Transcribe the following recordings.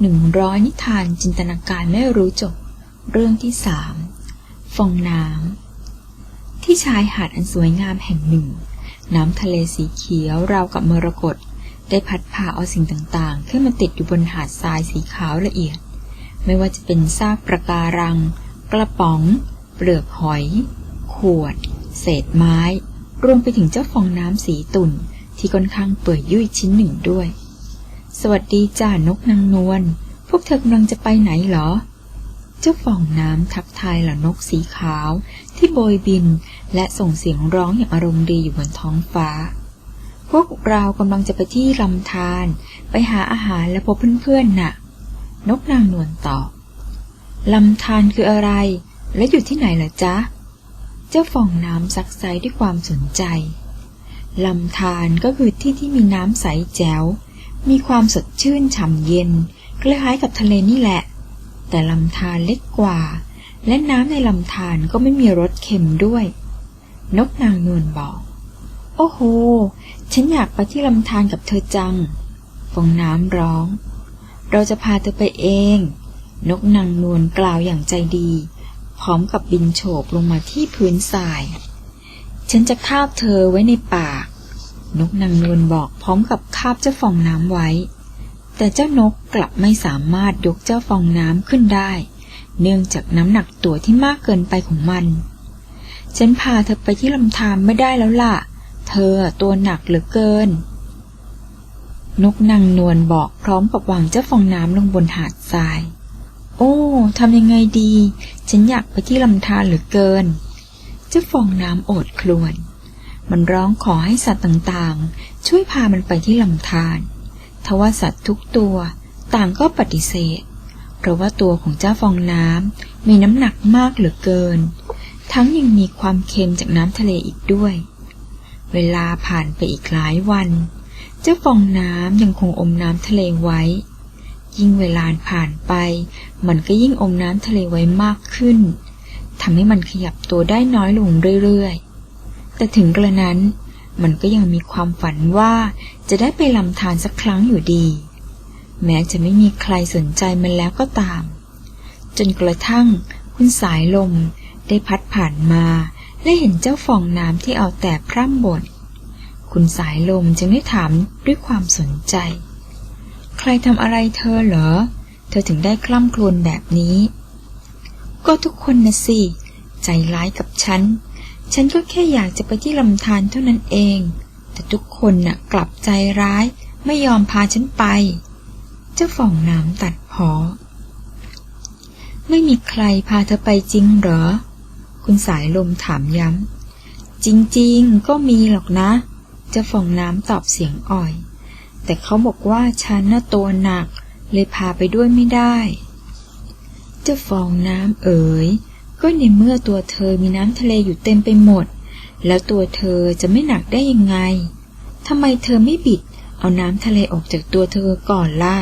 หนึ่งร้อยนิทานจินตนาการไม่รู้จบ เรื่องที่สามฟองน้ำ ที่ชายหาดอันสวยงามแห่งหนึ่ง น้ำทะเลสีเขียวราวกับมรกต ได้พัดพาเอาสิ่งต่างๆ ขึ้นมาติดอยู่บนหาดทรายสีขาวละเอียด ไม่ว่าจะเป็นซากประการัง กระป๋อง เปลือกหอย ขวด เศษไม้ รวมไปถึงเจ้าฟองน้ำสีตุ่นที่ค่อนข้างเปื่อยยุ่ยชิ้นหนึ่งด้วย สวัสดีจ้านกนางนวล พวกเธอกำลังจะไปไหนเหรอ เจ้าฟองน้ำทักทายเหล่านกสีขาว ที่โบยบินและส่งเสียงร้องอย่างอารมณ์ดีอยู่บนท้องฟ้า พวกเรากำลังจะไปที่ลำธารไปหาอาหารและพบเพื่อนๆน่ะ นกนางนวลตอบลำธารคืออะไร และอยู่ที่ไหนล่ะจ๊ะ เจ้าฟองน้ำซักไซด้วยความสนใจลำธารก็คือที่ที่มีน้ำใสแจ๋ว มีความสดชื่นฉ่ำเย็นคล้ายๆกับทะเลนี่แหละ แต่ลำธารเล็กกว่า และน้ำในลำธารก็ไม่มีรสเค็มด้วย นกนางนวลบอก โอ้โห ฉันอยากไปที่ลำธารกับเธอจัง ฟองน้ำร้อง เราจะพาเธอไปเอง นกนางนวลกล่าวอย่างใจดี พร้อมกับบินโฉบลงมาที่พื้นทราย ฉันจะคาบเธอไว้ในปาก นกนางนวลบอกพร้อมกับคาบเจ้าฟองน้ำไว้ แต่เจ้านกกลับไม่สามารถยกเจ้าฟองน้ำขึ้นได้ เนื่องจากน้ำหนักตัวที่มากเกินไปของมัน ฉันพาเธอไปที่ลำธารไม่ได้แล้วล่ะ เธอตัวหนักเหลือเกิน นกนางนวลบอกพร้อมกับวางเจ้าฟองน้ำลงบนหาดทราย โอ้ทำยังไงดี ฉันอยากไปที่ลำธารเหลือเกิน เจ้าฟองน้ำโอดครวญ มันร้องขอให้สัตว์ต่างๆ ช่วยพามันไปที่ลำธารทว่าสัตว์ทุกตัวต่างก็ปฏิเสธ เพราะว่าตัวของเจ้าฟองน้ำมีน้ำหนักมากเหลือเกิน ทั้งยังมีความเค็มจากน้ำทะเลอีกด้วย เวลาผ่านไปอีกหลายวัน เจ้าฟองน้ำยังคงอมน้ำทะเลไว้ ยิ่งเวลาผ่านไป มันก็ยิ่งอมน้ำทะเลไว้มากขึ้นทำให้มันขยับตัวได้น้อยลงเรื่อยๆ แต่ถึงกระนั้น มันก็ยังมีความฝันว่าจะได้ไปลำธารสักครั้งอยู่ดี แม้จะไม่มีใครสนใจมันแล้วก็ตาม จนกระทั่งคุณสายลมได้พัดผ่านมา และเห็นเจ้าฟองน้ำที่เอาแต่พร่ำบ่นคุณสายลมจึงได้ถามด้วยความสนใจ ใครทำอะไรเธอเหรอ เธอถึงได้คล่ำครวญแบบนี้ ก็ทุกคนนะสิ ใจร้ายกับฉัน ฉันก็แค่อยากจะไปที่ลำธารเท่านั้นเอง แต่ทุกคนน่ะกลับใจร้ายไม่ยอมพาฉันไป เจ้าฟองน้ำตัดพอไม่มีใครพาเธอไปจริงเหรอ คุณสายลมถามย้ำ จริงๆ ก็มีหรอกนะเจ้าฟองน้ำตอบเสียงอ่อย แต่เขาบอกว่าฉันน่ะตัวหนัก เลยพาไปด้วยไม่ได้เจ้าฟองน้ำเอ๋ย ก็ในเมื่อตัวเธอมีน้ำทะเลอยู่เต็มไปหมด แล้วตัวเธอจะไม่หนักได้ยังไงทำไมเธอไม่บิด เอาน้ำทะเลออกจากตัวเธอก่อนล่ะ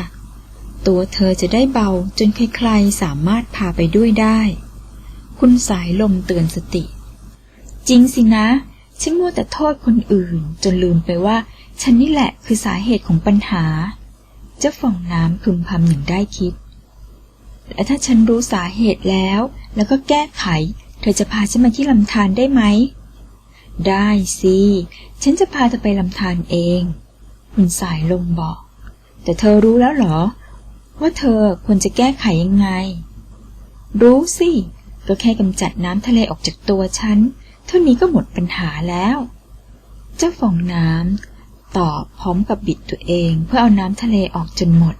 ตัวเธอจะได้เบาจนใครๆสามารถพาไปด้วยได้ คุณสายลมเตือนสติ จริงสินะ ฉันมัวแต่โทษคนอื่น จนลืมไปว่า ฉันนี่แหละคือสาเหตุของปัญหา เจ้าฟองน้ำพึมพำอย่างได้คิด และถ้าฉันรู้สาเหตุแล้ว แล้วก็แก้ไข เธอจะพาฉันมาที่ลำธารได้ไหม ได้สิ ฉันจะพาเธอไปลำธารเอง คุณสายลมบอก แต่เธอรู้แล้วเหรอ ว่าเธอควรจะแก้ไขยังไง รู้สิ ก็แค่กำจัดน้ำทะเลออกจากตัวฉัน เท่านี้ก็หมดปัญหาแล้ว เจ้าฟองน้ำตอบพร้อมกับบิดตัวเองเพื่อเอาน้ำทะเลออกจนหมด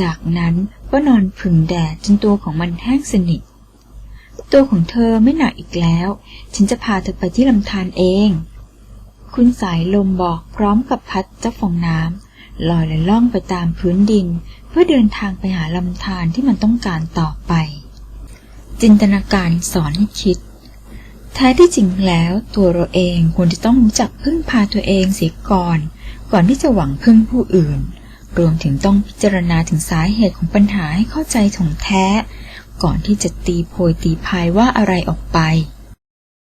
จากนั้น ก็นอนผึ่งแดดจนตัวของมันแห้งสนิท ตัวของเธอไม่หนักอีกแล้ว ฉันจะพาเธอไปที่ลำธารเอง คุณสายลมบอกพร้อมกับพัดเจ้าฟองน้ำลอยและล่องไปตามพื้นดิน เพื่อเดินทางไปหาลำธารที่มันต้องการต่อไป จินตนาการสอนให้คิดแท้ที่จริงแล้วตัวเราเองควรจะต้องรู้จักพึ่งพาตัวเองเสียก่อน ก่อนที่จะหวังพึ่งผู้อื่น รวมถึงต้องพิจารณาถึงสาเหตุของปัญหาให้เข้าใจถ่องแท้ ก่อนที่จะตีโพยตีพายว่าอะไรออกไป